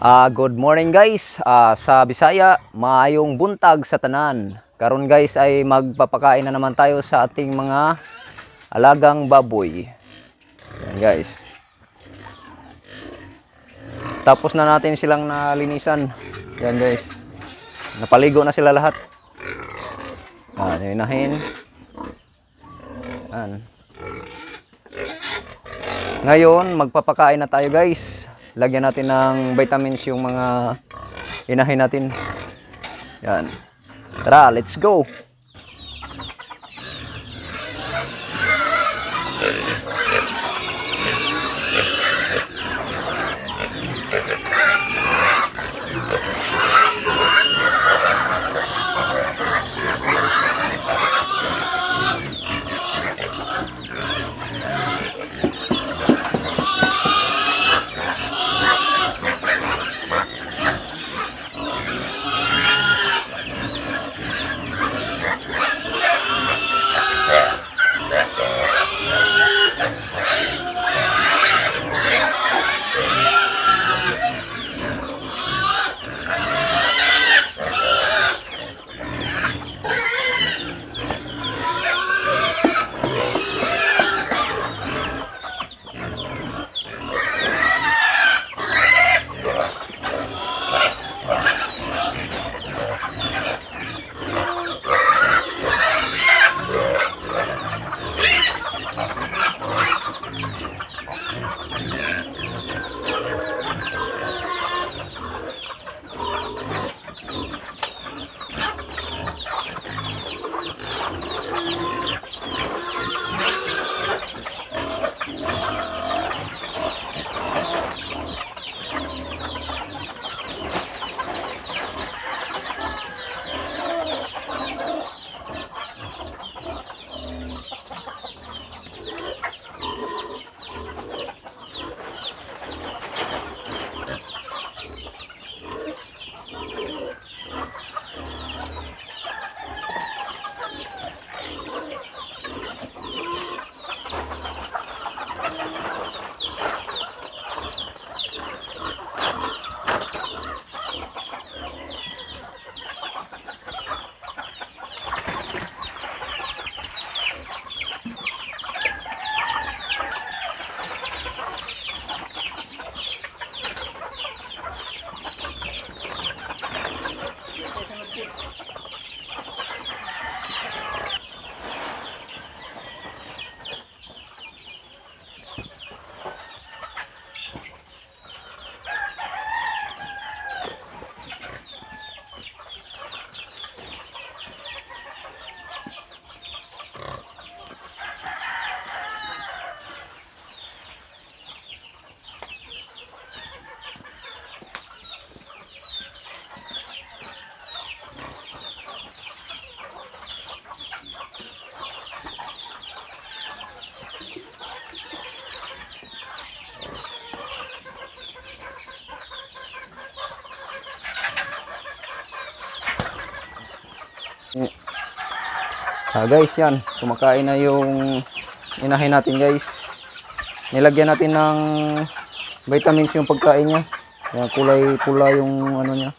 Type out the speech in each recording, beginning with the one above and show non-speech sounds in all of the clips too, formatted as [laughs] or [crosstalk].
Ah, good morning guys. Ah, sa Bisaya, maayong buntag sa tanan. Karon guys ay magpapakain na naman tayo sa ating mga alagang baboy. Yan guys. Tapos na natin silang nalinisan. Yan guys. Napaligo na sila lahat. Ah, inahin. Yan. Ngayon, magpapakain na tayo guys. Lagyan natin ng vitamins yung mga inahin natin. Yan. Tara, let's go. Ah, guys, yan. Kumakain na yung inahin natin, guys. Nilagyan natin ng vitamins yung pagkain niya. Yan, kulay pula yung ano niya.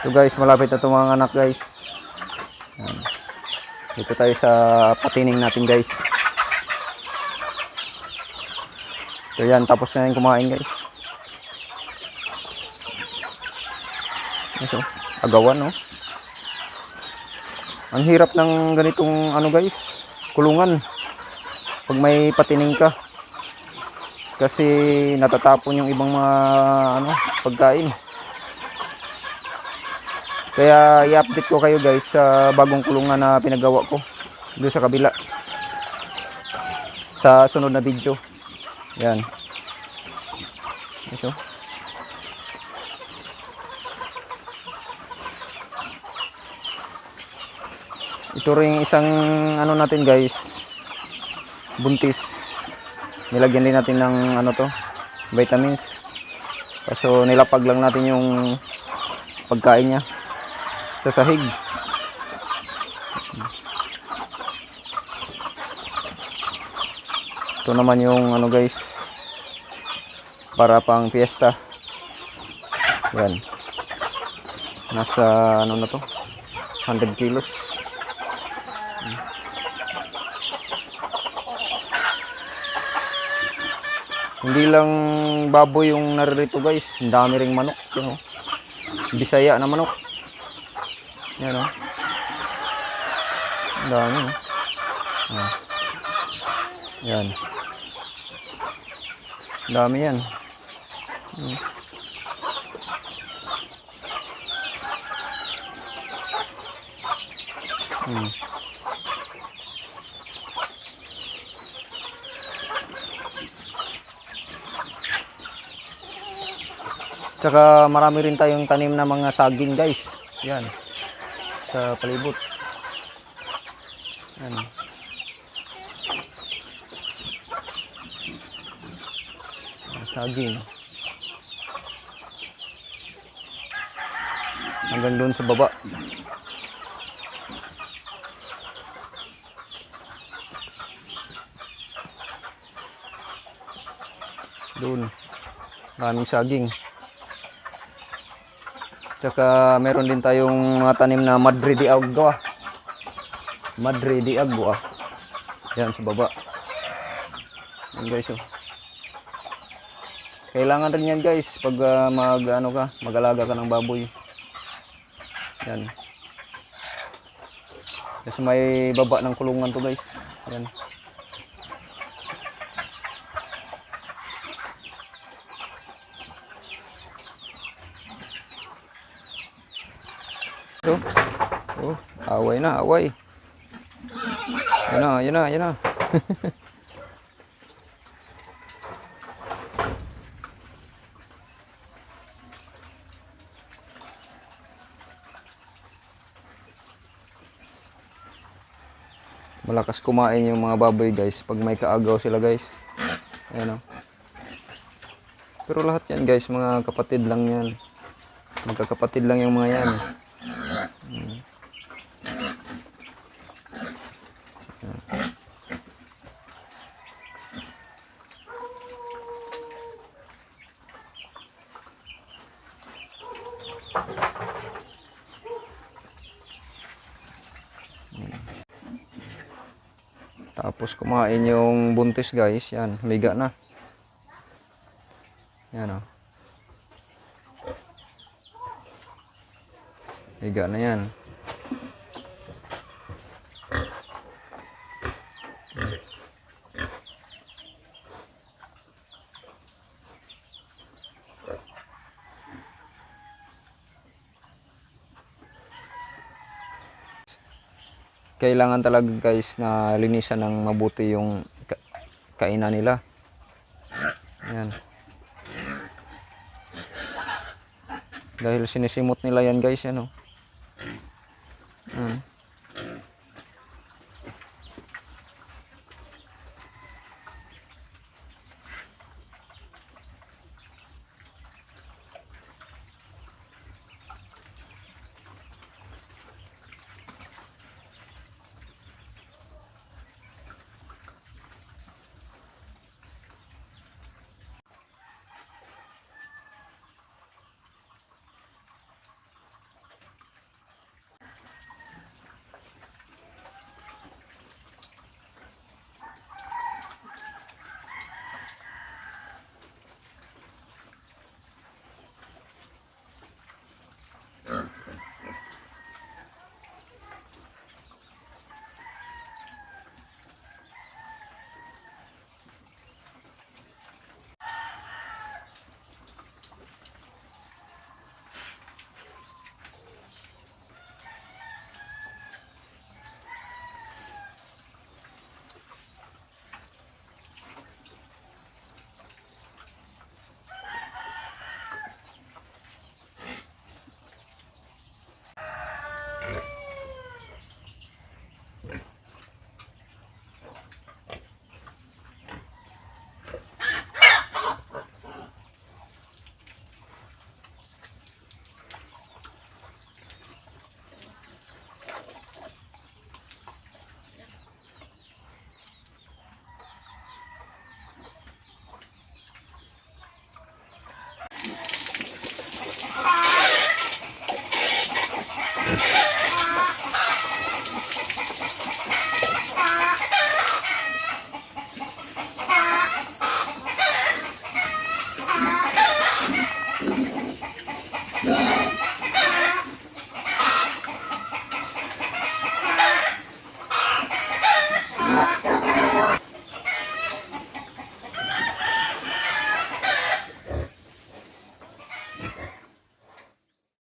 So guys, malapit na itong mga anak guys. Yan. Dito tayo sa patining natin guys. So yan, tapos na yung kumain guys. So, agawan no. Ang hirap ng ganitong ano guys, kulungan. Pag may patining ka. Kasi natatapon yung ibang mga ano, pagkain. Kaya i-update ko kayo guys sa bagong kulungan na pinagawa ko doon sa kabila. Sa sunod na video. Yan. So, ito rin isang ano natin guys buntis nilagyan din natin ng ano to vitamins kaso nilapag lang natin yung pagkain niya sa sahig Ito naman yung ano guys, para pang fiesta. Yan. Nasa ano na to? 100 kilos. Hindi lang baboy yung naririto guys. Ang dami ring manok. Yun, oh. Bisaya na manok. Yan o. Ang dami oh. Ah. Yan. Dami yan. Hmm. Hmm. Tsaka marami rin tayong tanim na mga saging guys. Yan. Sa palibot. Yan. Saging. Hanggang doon sa baba. Doon. Maraming saging. Tsaka meron din tayong mga tanim na Madre de Agua. Madre de Agua. Yan sa baba. Yan guys oh. Kailangan rin yan guys pag ah, mag ano ka, mag-alaga ka ng baboy. Yan. Kasi may baba ng kulungan to guys. Yan. Ito. Oh, away na, away. Yan na, yan na, yan na. [laughs] Malakas kumain yung mga baboy guys pag may kaagaw sila guys. Ayan o. Pero lahat yan guys, mga kapatid lang yan. Magkakapatid lang yung mga yan. Tapos kumain yung buntis guys. Yan, miga na. Yan o. Miga na yan. Kailangan talaga guys na linisan ng mabuti yung ka- kainan nila. Yan. Dahil sinisimot nila yan guys, ano. Yan.